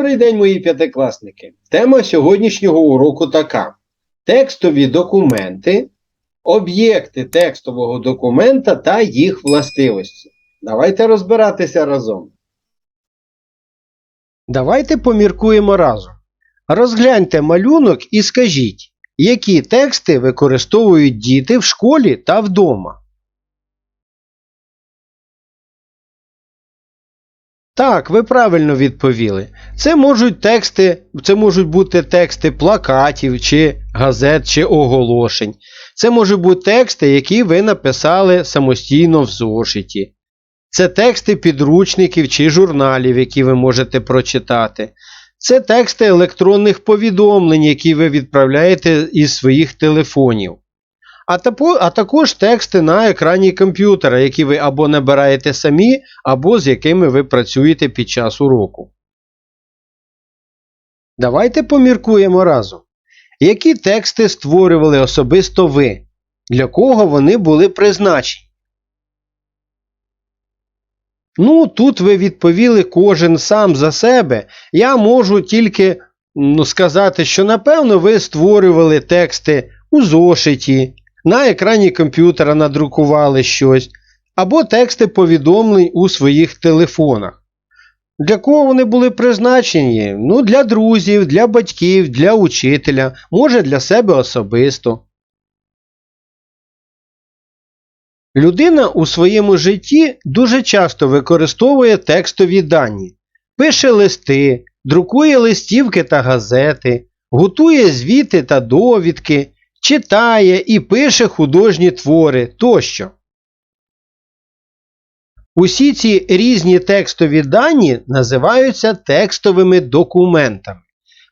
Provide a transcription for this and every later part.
Добрий день, мої п'ятикласники. Тема сьогоднішнього уроку така: текстові документи, об'єкти текстового документа та їх властивості. Давайте розбиратися разом. Давайте поміркуємо разом. Розгляньте малюнок і скажіть, які тексти використовують діти в школі та вдома. Так, ви правильно відповіли. Це можуть тексти, це можуть бути тексти плакатів, чи газет, чи оголошень. Це можуть бути тексти, які ви написали самостійно в зошиті. Це тексти підручників чи журналів, які ви можете прочитати. Це тексти електронних повідомлень, які ви відправляєте із своїх телефонів. А, також тексти на екрані комп'ютера, які ви або набираєте самі, або з якими ви працюєте під час уроку. Давайте поміркуємо разом. Які тексти створювали особисто ви? Для кого вони були призначені? Ну, тут ви відповіли кожен сам за себе. Я можу тільки ну, сказати, що напевно ви створювали тексти у зошиті, на екрані комп'ютера надрукували щось, або тексти повідомлень у своїх телефонах. Для кого вони були призначені? Ну, для друзів, для батьків, для учителя, може для себе особисто. Людина у своєму житті дуже часто використовує текстові дані, пише листи, друкує листівки та газети, готує звіти та довідки, читає і пише художні твори тощо. Усі ці різні текстові дані називаються текстовими документами,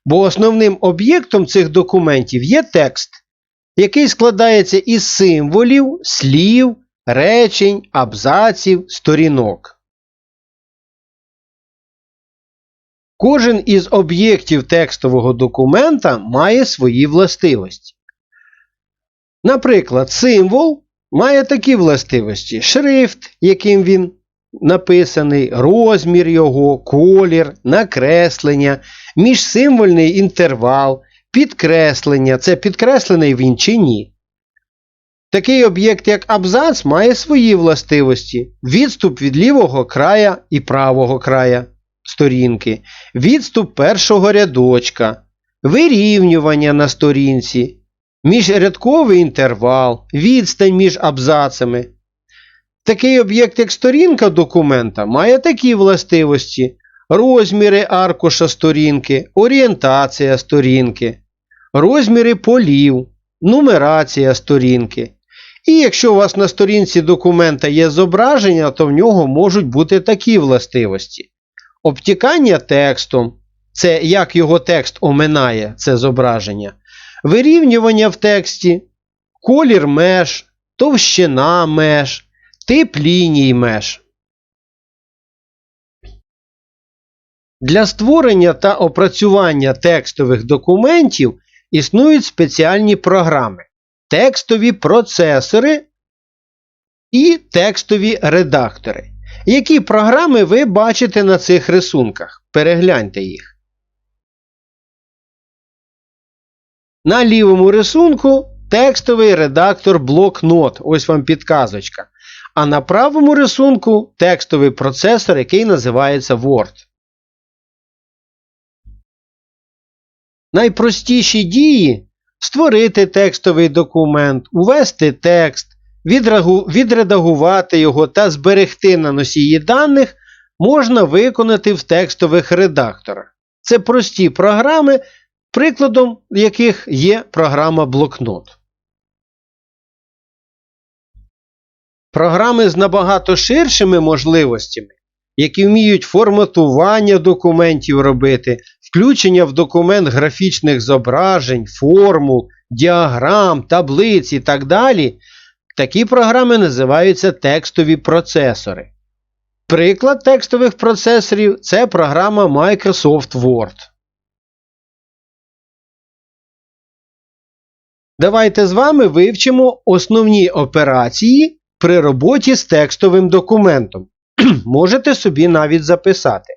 бо основним об'єктом цих документів є текст, який складається із символів, слів, речень, абзаців, сторінок. Кожен із об'єктів текстового документа має свої властивості. Наприклад, символ має такі властивості: шрифт, яким він написаний, розмір його, колір, накреслення, міжсимвольний інтервал, підкреслення. Це підкреслений він чи ні. Такий об'єкт, як абзац, має свої властивості: відступ від лівого края і правого края сторінки, відступ першого рядочка, вирівнювання на сторінці, міжрядковий інтервал, відстань між абзацами. Такий об'єкт, як сторінка документа, має такі властивості: розміри аркуша сторінки, орієнтація сторінки, розміри полів, нумерація сторінки. І якщо у вас на сторінці документа є зображення, то в нього можуть бути такі властивості. Обтікання текстом це як його текст оминає це зображення, вирівнювання в тексті, колір меж, товщина меж, тип ліній меж. Для створення та опрацювання текстових документів існують спеціальні програми, текстові процесори і текстові редактори. Які програми ви бачите на цих рисунках? Перегляньте їх. На лівому рисунку текстовий редактор блокнот. Ось вам підказочка. А на правому рисунку текстовий процесор, який називається Word. Найпростіші дії створити текстовий документ, увести текст, відредагувати його та зберегти на носії даних можна виконати в текстових редакторах. Це прості програми, прикладом яких є програма блокнот. Програми з набагато ширшими можливостями, які вміють форматування документів робити, включення в документ графічних зображень, формул, діаграм, таблиць і так далі. Такі програми називаються текстові процесори. Приклад текстових процесорів це програма Microsoft Word. Давайте з вами вивчимо основні операції при роботі з текстовим документом. Можете собі навіть записати.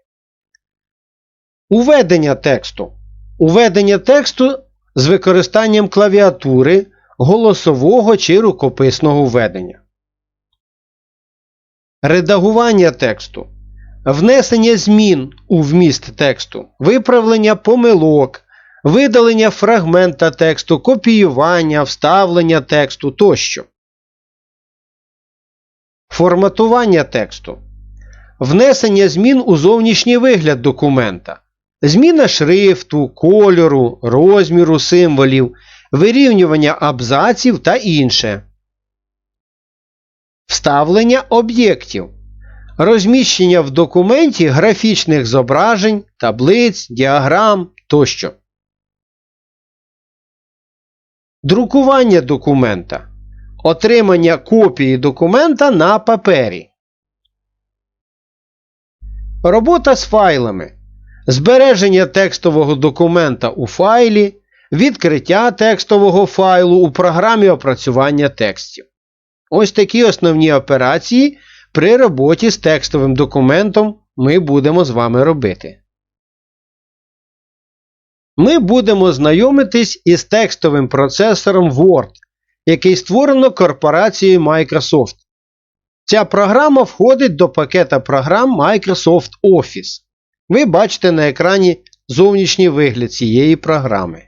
Уведення тексту. Уведення тексту з використанням клавіатури, голосового чи рукописного введення. Редагування тексту. Внесення змін у вміст тексту, виправлення помилок, видалення фрагмента тексту, копіювання, вставлення тексту тощо. Форматування тексту. Внесення змін у зовнішній вигляд документа. Зміна шрифту, кольору, розміру символів, вирівнювання абзаців та інше. Вставлення об'єктів. Розміщення в документі графічних зображень, таблиць, діаграм тощо. Друкування документа. Отримання копії документа на папері. Робота з файлами. Збереження текстового документа у файлі, відкриття текстового файлу у програмі опрацювання текстів. Ось такі основні операції при роботі з текстовим документом ми будемо з вами робити. Ми будемо знайомитись із текстовим процесором Word, який створено корпорацією Microsoft. Ця програма входить до пакета програм Microsoft Office. Ви бачите на екрані зовнішній вигляд цієї програми.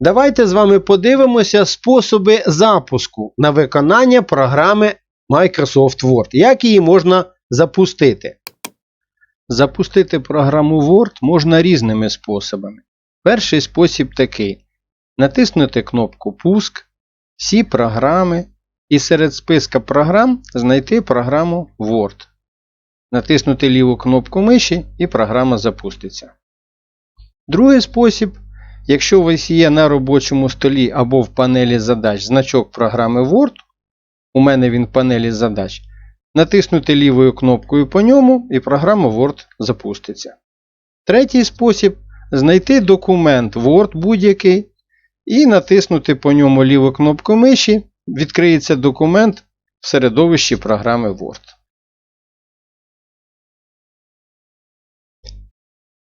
Давайте з вами подивимося способи запуску на виконання програми Microsoft Word. Як її можна запустити? Запустити програму Word можна різними способами. Перший спосіб такий: натиснути кнопку Пуск, всі програми і серед списка програм знайти програму Word. Натиснути ліву кнопку миші і програма запуститься. Другий спосіб. Якщо у вас є на робочому столі або в панелі задач значок програми Word, у мене він в панелі задач, натиснути лівою кнопкою по ньому і програма Word запуститься. Третій спосіб знайти документ Word будь-який і натиснути по ньому ліву кнопку миші, відкриється документ в середовищі програми Word.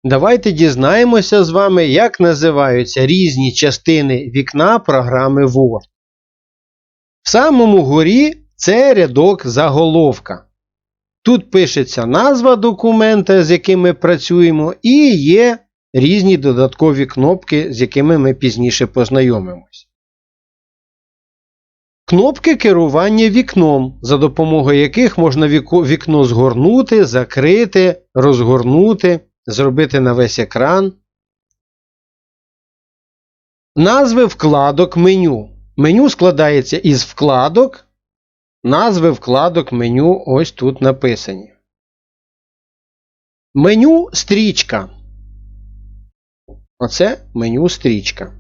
Давайте дізнаємося з вами, як називаються різні частини вікна програми Word. В самому горі це рядок заголовка. Тут пишеться назва документа, з яким ми працюємо, і є різні додаткові кнопки, з якими ми пізніше познайомимось. Кнопки керування вікном, за допомогою яких можна вікно згорнути, закрити, розгорнути зробити на весь екран. Назви вкладок меню. Меню складається із вкладок. Назви вкладок меню ось тут написані. Меню стрічка. Оце меню стрічка.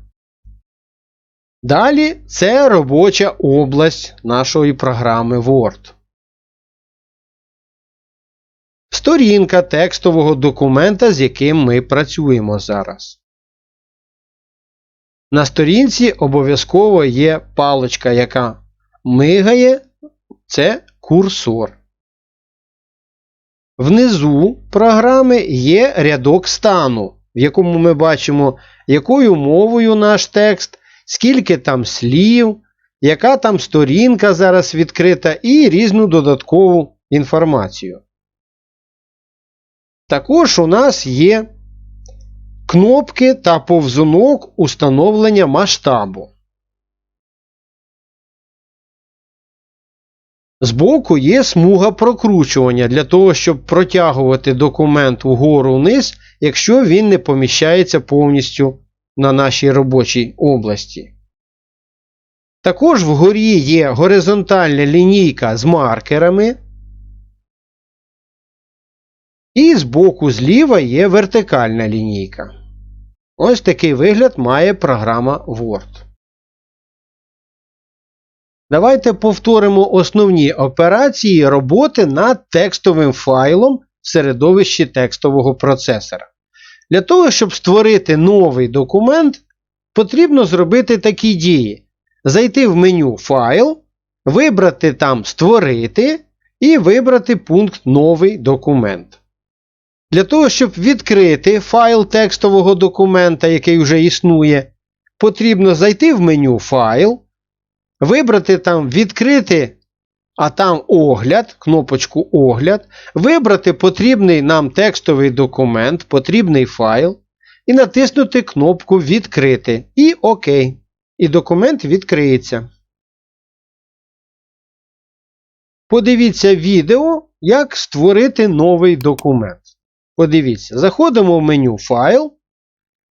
Далі це робоча область нашої програми Word. Сторінка текстового документа, з яким ми працюємо зараз. На сторінці обов'язково є паличка, яка мигає. Це курсор. Внизу програми є рядок стану, в якому ми бачимо, якою мовою наш текст, скільки там слів, яка там сторінка зараз відкрита, і різну додаткову інформацію. Також у нас є кнопки та повзунок установлення масштабу. Збоку є смуга прокручування для того, щоб протягувати документ вгору вниз, якщо він не поміщається повністю на нашій робочій області. Також вгорі є горизонтальна лінійка з маркерами. І збоку зліва є вертикальна лінійка. Ось такий вигляд має програма Word. Давайте повторимо основні операції роботи над текстовим файлом в середовищі текстового процесора. Для того, щоб створити новий документ, потрібно зробити такі дії: зайти в меню Файл, вибрати там Створити і вибрати пункт Новий документ. Для того, щоб відкрити файл текстового документа, який вже існує, потрібно зайти в меню Файл, вибрати там Відкрити, а там огляд, кнопочку Огляд, вибрати потрібний нам текстовий документ, потрібний файл, і натиснути кнопку Відкрити і ОК. І документ відкриється. Подивіться відео, як створити новий документ. Подивіться, заходимо в меню Файл,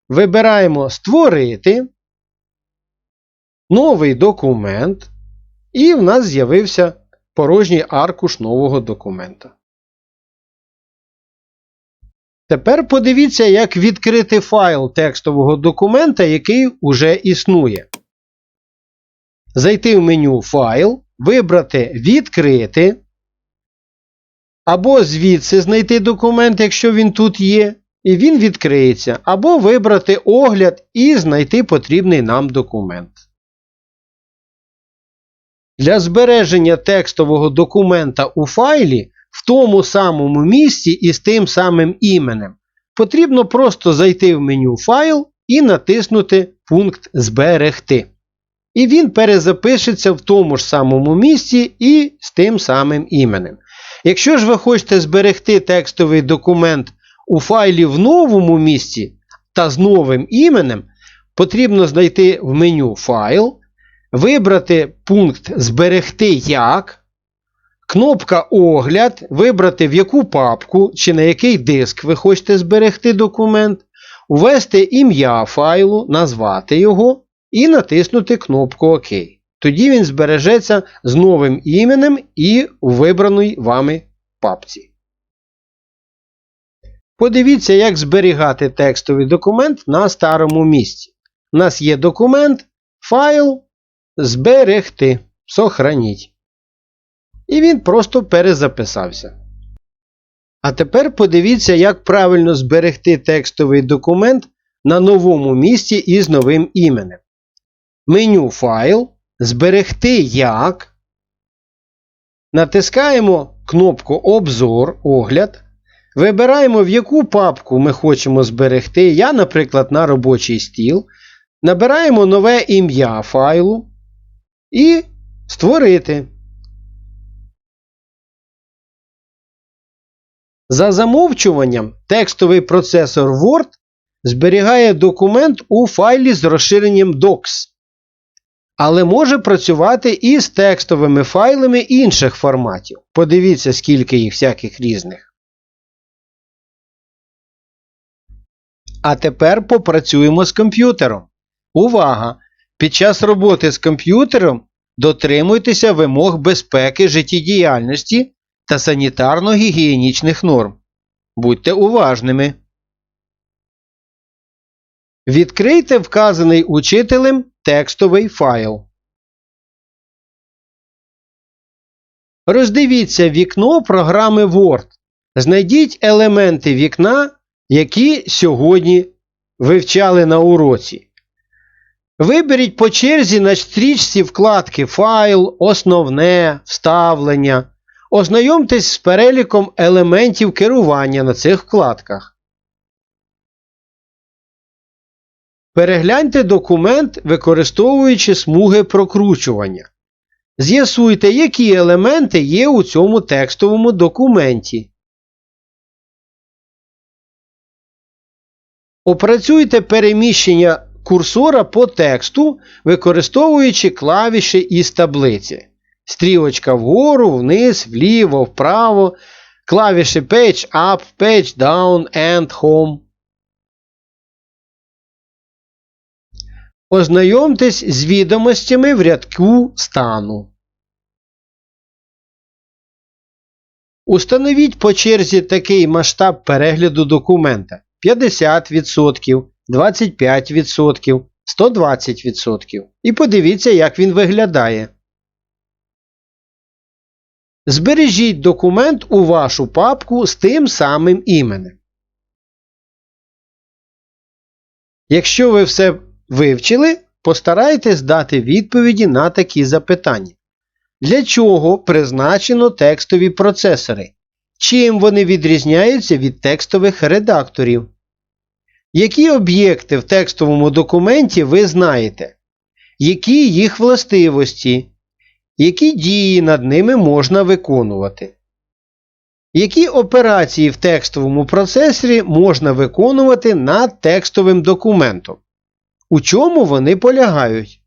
вибираємо Створити, новий документ, і в нас з'явився порожній аркуш нового документа. Тепер подивіться, як відкрити файл текстового документа, який уже існує. Зайти в меню Файл, вибрати Відкрити. Або звідси знайти документ, якщо він тут є, і він відкриється. Або вибрати огляд і знайти потрібний нам документ. Для збереження текстового документа у файлі в тому самому місці і з тим самим іменем потрібно просто зайти в меню Файл і натиснути пункт Зберегти. І він перезапишеться в тому ж самому місці і з тим самим іменем. Якщо ж ви хочете зберегти текстовий документ у файлі в новому місці та з новим іменем, потрібно знайти в меню Файл, вибрати пункт Зберегти як, кнопка Огляд, вибрати в яку папку чи на який диск ви хочете зберегти документ, ввести ім'я файлу, назвати його і натиснути кнопку ОК. Тоді він збережеться з новим іменем і у вибраній вами папці. Подивіться, як зберігати текстовий документ на старому місці. У нас є документ, файл, зберегти, сохраніть. І він просто перезаписався. А тепер подивіться, як правильно зберегти текстовий документ на новому місці із новим іменем. Меню Файл. Зберегти як. Натискаємо кнопку Обзор, огляд. Вибираємо, в яку папку ми хочемо зберегти. Я, наприклад, на робочий стіл. Набираємо нове ім'я файлу і створити. За замовчуванням, текстовий процесор Word зберігає документ у файлі з розширенням Docs але може працювати і з текстовими файлами інших форматів. Подивіться, скільки їх всяких різних. А тепер попрацюємо з комп'ютером. Увага! Під час роботи з комп'ютером дотримуйтеся вимог безпеки життєдіяльності та санітарно-гігієнічних норм. Будьте уважними. Відкрийте вказаний учителем текстовий файл. Роздивіться вікно програми Word. Знайдіть елементи вікна, які сьогодні вивчали на уроці. Виберіть по черзі на стрічці вкладки Файл, Основне, Вставлення. Ознайомтесь з переліком елементів керування на цих вкладках. Перегляньте документ, використовуючи смуги прокручування. З'ясуйте, які елементи є у цьому текстовому документі. Опрацюйте переміщення курсора по тексту, використовуючи клавіші із таблиці. Стрілочка вгору, вниз, вліво, вправо, клавіші Page Up, Page Down, End, Home. Ознайомтесь з відомостями в рядку стану. Установіть по черзі такий масштаб перегляду документа 50%, 25%, 120%. І подивіться, як він виглядає. Збережіть документ у вашу папку з тим самим іменем. Якщо ви все Вивчили? Постарайтесь дати відповіді на такі запитання. Для чого призначено текстові процесори? Чим вони відрізняються від текстових редакторів? Які об'єкти в текстовому документі ви знаєте? Які їх властивості? Які дії над ними можна виконувати? Які операції в текстовому процесорі можна виконувати над текстовим документом? У чому вони полягають?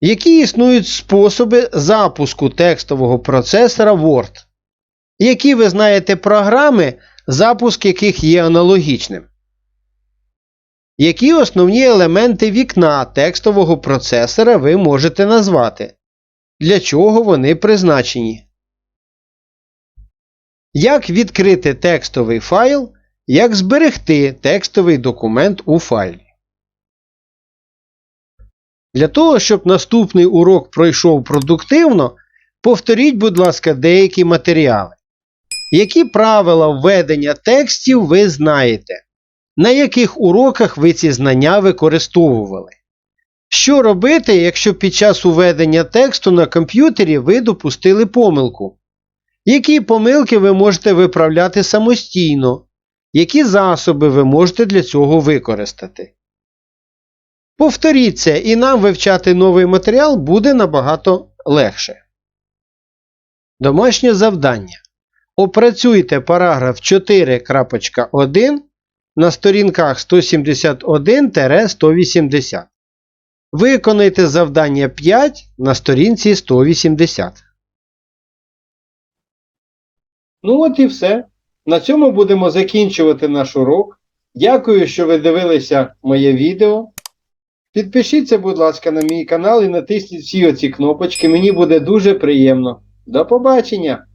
Які існують способи запуску текстового процесора Word? Які ви знаєте програми, запуск яких є аналогічним? Які основні елементи вікна текстового процесора ви можете назвати? Для чого вони призначені? Як відкрити текстовий файл? Як зберегти текстовий документ у файлі? Для того, щоб наступний урок пройшов продуктивно, повторіть, будь ласка, деякі матеріали. Які правила введення текстів ви знаєте? На яких уроках ви ці знання використовували? Що робити, якщо під час уведення тексту на комп'ютері ви допустили помилку? Які помилки ви можете виправляти самостійно? Які засоби ви можете для цього використати? Повторіть це, і нам вивчати новий матеріал буде набагато легше. Домашнє завдання. Опрацюйте параграф 4.1 на сторінках 171-180. Виконайте завдання 5 на сторінці 180. Ну от і все. На цьому будемо закінчувати наш урок. Дякую, що ви дивилися моє відео. Підпишіться, будь ласка, на мій канал і натисніть всі оці кнопочки. Мені буде дуже приємно. До побачення!